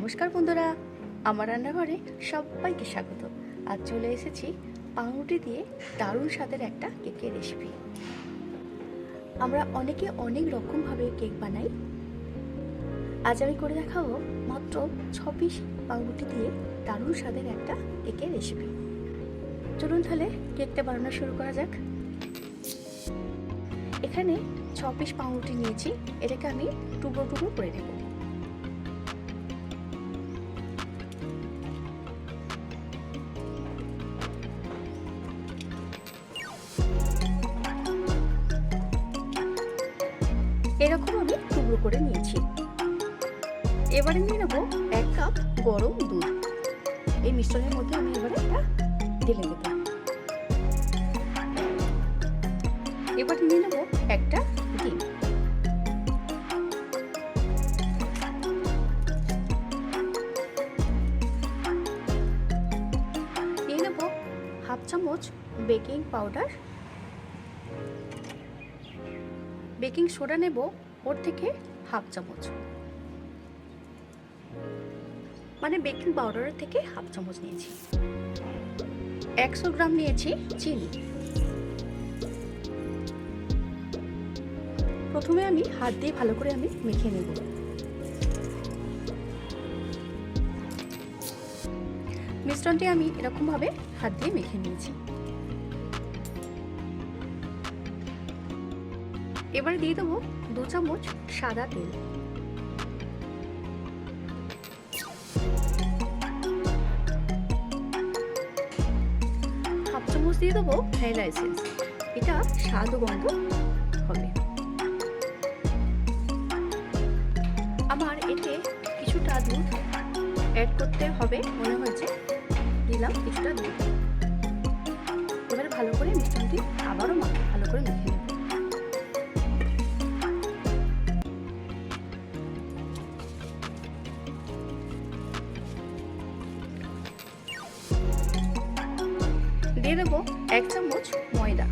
নমস্কার বন্ধুরা, আমার রান্নাঘরে সবাইকে স্বাগত। আজ চলে এসেছি পাউরুটি দিয়ে দারুণ স্বাদের একটা কেকের রেসিপি আমরা অনেকে অনেক রকমভাবে কেক বানাই। আজ আমি করে দেখাবো মাত্র ছ পিস পাউরুটি দিয়ে দারুণ স্বাদের একটা কেকের রেসিপি চলুন তাহলে কেকটা বানানো শুরু করা যাক। এখানে ছ পিস পাউরুটি নিয়েছি, এটাকে আমি টুকরো টুকরো করে নেব। এরকম আমি টুকরো করে নিয়েছি। এবারে নিয়ে নেব এক কাপ গরম দুধ। এই মিশ্রণের মধ্যে আমি এবারে এটা ঢেলে দেবো এবার নিয়ে নেব একটা ডিম। নিয়ে নেব হাফ চামচ বেকিং পাউডার। বেকিং সোডা নেব, ওর থেকে হাফ চামচ। মানে বেকিং পাউডারের থেকে হাফ চামচ নিয়েছি। একশো গ্রাম নিয়েছি চিনি। প্রথমে আমি হাত দিয়ে ভালো করে আমি মেখে নেব। মিশ্রণটি আমি এরকমভাবে হাত দিয়ে মেখে নিয়েছি। এবারে দিয়ে দেবো দু চামচ সাদা তেল। হাফ চামচ দিয়ে দেবো ভ্যানিলা এসেন্স। এটা স্বাদ গন্ধ হবে। আমার এতে কিছুটা দুধ অ্যাড করতে হবে, মনে হয়েছে। দিলাম কিছুটা দুধ। এবারে ভালো করে মিশ্রণটি আবারও ভালো করে নেব। দিয়ে দেবো এক চামচ ময়দা।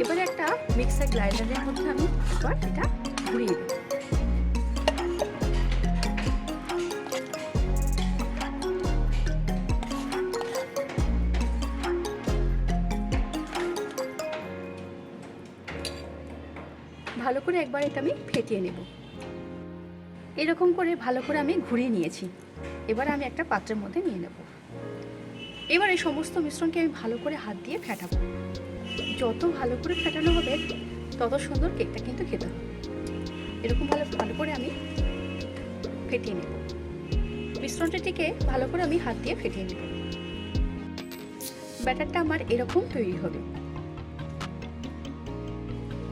এবারে একটা মিক্সার গ্রাইন্ডারের মধ্যে আমি এবার এটা ঘুরিয়ে দেবো। ভালো করে একবার এটা আমি ফেটিয়ে নেব। এরকম করে ভালো করে আমি ঘুরিয়ে নিয়েছি। এবার আমি একটা পাত্রের মধ্যে নিয়ে নেব। এবার এই সমস্ত মিশ্রণকে আমি ভালো করে হাত দিয়ে ফেটাবো। যত ভালো করে ফেটানো হবে, তত সুন্দর কেকটা কিন্তু খেতে হবে। এরকম ভালো ভালো করে আমি ফেটিয়ে নেব। মিশ্রণটিকে ভালো করে আমি হাত দিয়ে ফেটিয়ে নেব। ব্যাটারটা আমার এরকম তৈরি হবে।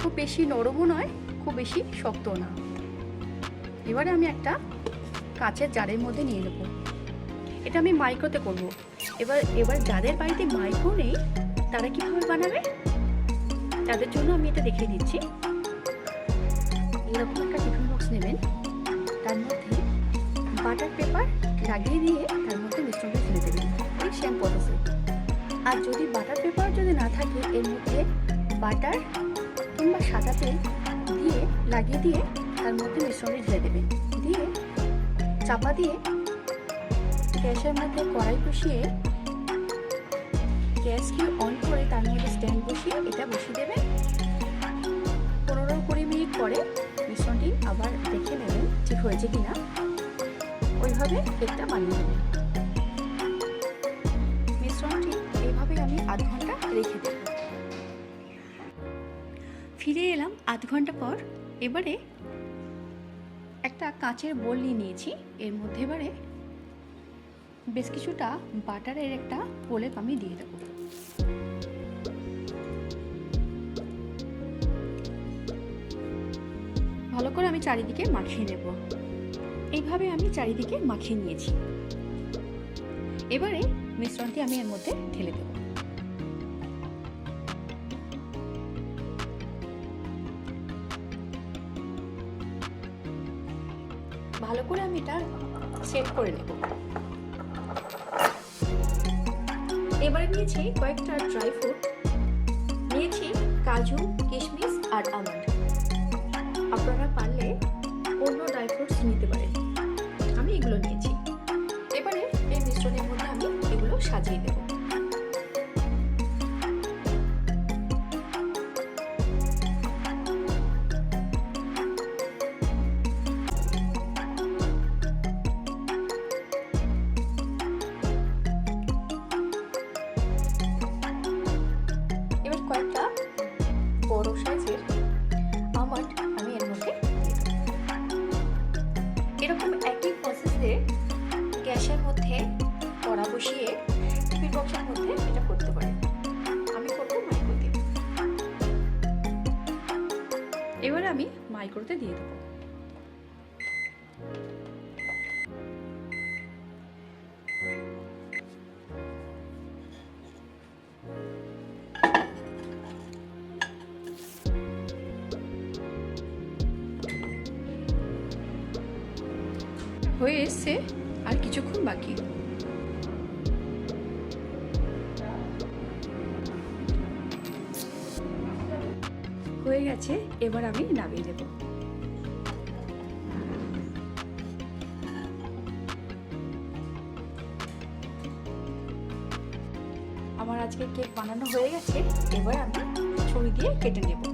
খুব বেশি নরমও নয়, খুব বেশি শক্তও না। এবারে আমি একটা কাঁচের জারের মধ্যে নিয়ে নেব। এটা আমি মাইক্রোতে করব। এবার এবার যাদের বাড়িতে মাইক্রো নেই, তারা কীভাবে বানাবে? তাদের জন্য আমি এটা দেখিয়ে দিচ্ছি। এরকম একটা টিফিন বক্স নেবেন। তার মধ্যে বাটার পেপার লাগিয়ে দিয়ে তার মধ্যে মিশ্রণটা ফেলে দেবেন। এই শ্যাম পদ্ধতি আর যদি বাটার পেপার যদি না থাকে, এর মধ্যে বাটার কিংবা সাদা তেল দিয়ে লাগিয়ে দিয়ে তার মধ্যে মিশ্রণে ঢেলে দেবেন দিয়ে চাপা দিয়ে গ্যাসের মধ্যে কড়াই বসিয়ে গ্যাসকে অন করে তার মধ্যে স্ট্যান্ড বসিয়ে এটা বসিয়ে দেবেন পনেরো কুড়ি মিনিট পরে মিশ্রণটি আবার দেখে নেবেন ঠিক হয়েছে কিনা। ওইভাবে কেকটা বানিয়ে নেবেন। মিশ্রণটি এইভাবে আমি আধ ঘণ্টা রেখে দেবো। ফিরে এলাম আধ ঘণ্টা পর। এবারে একটা কাঁচের বোল নিয়ে নিয়েছি। এর মধ্যে এবারে বেশ কিছুটা বাটারের একটা প্রলেপ আমি দিয়ে দেবো। ভালো করে আমি চারিদিকে মাখিয়ে নেব। এইভাবে আমি চারিদিকে মাখিয়ে নিয়েছি। এবারে মিশ্রণটি আমি এর মধ্যে ঢেলে দেবো। ভালো করে আমি এটা সেট করে নেব। এবারে নিয়েছি কয়েকটা ড্রাই ফ্রুট নিয়েছি কাজু, কিশমিশ আর আমন্ড আপনারা পারলে অন্য ড্রাই ফ্রুটস নিতে পারেন। আমি এগুলো নিয়েছি। এবারে এই মিশ্রণের মধ্যে আমি এগুলো সাজিয়ে দেবো। কয়েকটা বড় সাইজের আমন্ড আমি এর মধ্যে এরকম একই প্রসেসে গ্যাসের মধ্যে, কড়া বসিয়ে, টিফিন বক্সের মধ্যে এটা করতে পারেন আমি করব মাইক্রোতে এবার আমি মাইক্রোতে দিয়ে দেবো। হয়ে এসছে, আর কিছুক্ষণ বাকি। হয়ে গেছে, এবার আমি নামিয়ে দেব আমার আজকে কেক বানানো হয়ে গেছে, এবার আমি ছুরি দিয়ে কেটে নেব।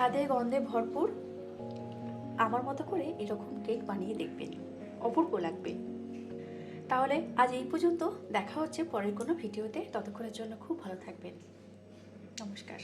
স্বাদে গন্ধে ভরপুর, আমার মতো করে এরকম কেক বানিয়ে দেখবেন। অপূর্ব লাগবে। তাহলে আজ এই পর্যন্ত। দেখা হচ্ছে পরের কোনো ভিডিওতে। ততক্ষণের জন্য খুব ভালো থাকবেন। নমস্কার।